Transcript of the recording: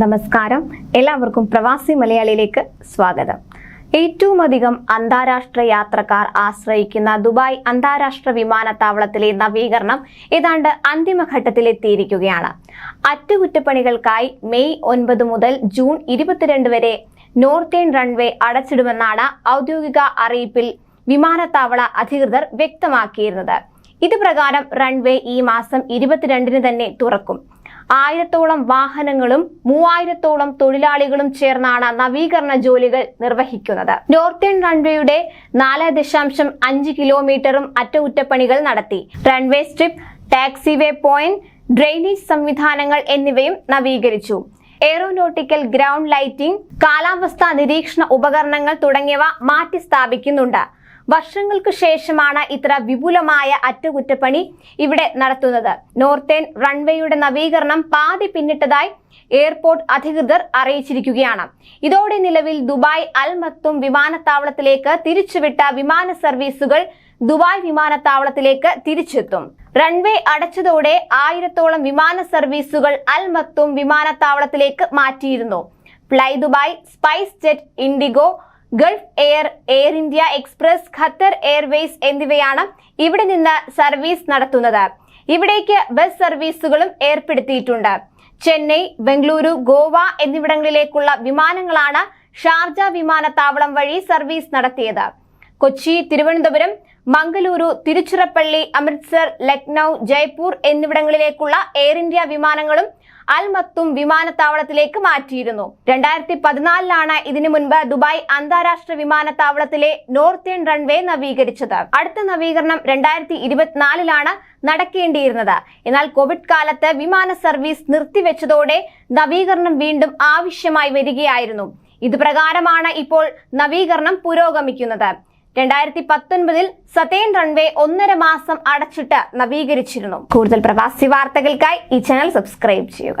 നമസ്കാരം. എല്ലാവർക്കും പ്രവാസി മലയാളിയിലേക്ക് സ്വാഗതം. ഏറ്റവും അധികം അന്താരാഷ്ട്ര യാത്രക്കാർ ആശ്രയിക്കുന്ന ദുബായ് അന്താരാഷ്ട്ര വിമാനത്താവളത്തിലെ നവീകരണം ഏതാണ്ട് അന്തിമഘട്ടത്തിലെത്തിയിരിക്കുകയാണ്. അറ്റകുറ്റപ്പണികൾക്കായി മെയ് ഒൻപത് മുതൽ ജൂൺ ഇരുപത്തിരണ്ട് വരെ നോർത്തേൺ റൺവേ അടച്ചിടുമെന്നാണ് ഔദ്യോഗിക അറിയിപ്പിൽ വിമാനത്താവള അധികൃതർ വ്യക്തമാക്കിയിരുന്നത്. ഇത് പ്രകാരം റൺവേ ഈ മാസം ഇരുപത്തിരണ്ടിന് തന്നെ തുറക്കും. ആയിരത്തോളം വാഹനങ്ങളും മൂവായിരത്തോളം തൊഴിലാളികളും ചേർന്നാണ് നവീകരണ ജോലികൾ നിർവഹിക്കുന്നത്. നോർത്തേൺ റൺവേയുടെ നാല് ദശാംശം അഞ്ച് കിലോമീറ്ററും അറ്റകുറ്റപ്പണികൾ നടത്തി. Runway strip taxiway point drainage സംവിധാനങ്ങൾ എന്നിവയും നവീകരിച്ചു. എയറോനോട്ടിക്കൽ ഗ്രൗണ്ട് ലൈറ്റിംഗ് കാലാവസ്ഥാ നിരീക്ഷണ ഉപകരണങ്ങൾ തുടങ്ങിയവ മാറ്റി സ്ഥാപിക്കുന്നുണ്ട് വർഷങ്ങൾക്ക് ശേഷമാണ് ഇത്ര വിപുലമായ അറ്റകുറ്റപ്പണി ഇവിടെ നടത്തുന്നത്. നോർത്തേൺ റൺവേയുടെ നവീകരണം പാതി പിന്നിട്ടതായി എയർപോർട്ട് അധികൃതർ അറിയിച്ചിരിക്കുകയാണ്. ഇതോടെ നിലവിൽ ദുബായ് അൽ മത്തും വിമാനത്താവളത്തിലേക്ക് തിരിച്ചുവിട്ട വിമാന സർവീസുകൾ ദുബായ് വിമാനത്താവളത്തിലേക്ക് തിരിച്ചെത്തും. റൺവേ അടച്ചതോടെ ആയിരത്തോളം വിമാന സർവീസുകൾ അൽ മത്തും വിമാനത്താവളത്തിലേക്ക് മാറ്റിയിരുന്നു. Fly Dubai SpiceJet IndiGo Gulf Air Air India Express Qatar Airways എന്നിവയാണ് ഇവിടെ നിന്ന് സർവീസ് നടത്തുന്നത്. ഇവിടേക്ക് ബസ് സർവീസുകളും ഏർപ്പെടുത്തിയിട്ടുണ്ട്. ചെന്നൈ ബംഗളൂരു ഗോവ എന്നിവിടങ്ങളിലേക്കുള്ള വിമാനങ്ങളാണ് ഷാർജ വിമാനത്താവളം വഴി സർവീസ് നടത്തിയത്. കൊച്ചി തിരുവനന്തപുരം മംഗലൂരു തിരുച്ചിറപ്പള്ളി അമൃത്സർ ലക്നൗ ജയ്പൂർ എന്നിവിടങ്ങളിലേക്കുള്ള എയർ ഇന്ത്യ വിമാനങ്ങളും അൽമത്തും വിമാനത്താവളത്തിലേക്ക് മാറ്റിയിരുന്നു. രണ്ടായിരത്തി പതിനാലിലാണ് ഇതിനു മുൻപ് ദുബായ് അന്താരാഷ്ട്ര വിമാനത്താവളത്തിലെ നോർത്തേൺ റൺവേ നവീകരിച്ചത്. അടുത്ത നവീകരണം രണ്ടായിരത്തി ഇരുപത്തിനാലിലാണ് നടക്കേണ്ടിയിരുന്നത്. എന്നാൽ കോവിഡ് കാലത്ത് വിമാന സർവീസ് നിർത്തിവെച്ചതോടെ നവീകരണം വീണ്ടും ആവശ്യമായി വരികയായിരുന്നു. ഇത് പ്രകാരമാണ് ഇപ്പോൾ നവീകരണം പുരോഗമിക്കുന്നത്. രണ്ടായിരത്തി പത്തൊൻപതിൽ സത്തേൻ റൺവേ ഒന്നര മാസം അടച്ചിട്ട് നവീകരിച്ചിരുന്നു. കൂടുതൽ പ്രവാസി വാർത്തകൾക്കായി ഈ ചാനൽ സബ്സ്ക്രൈബ് ചെയ്യുക.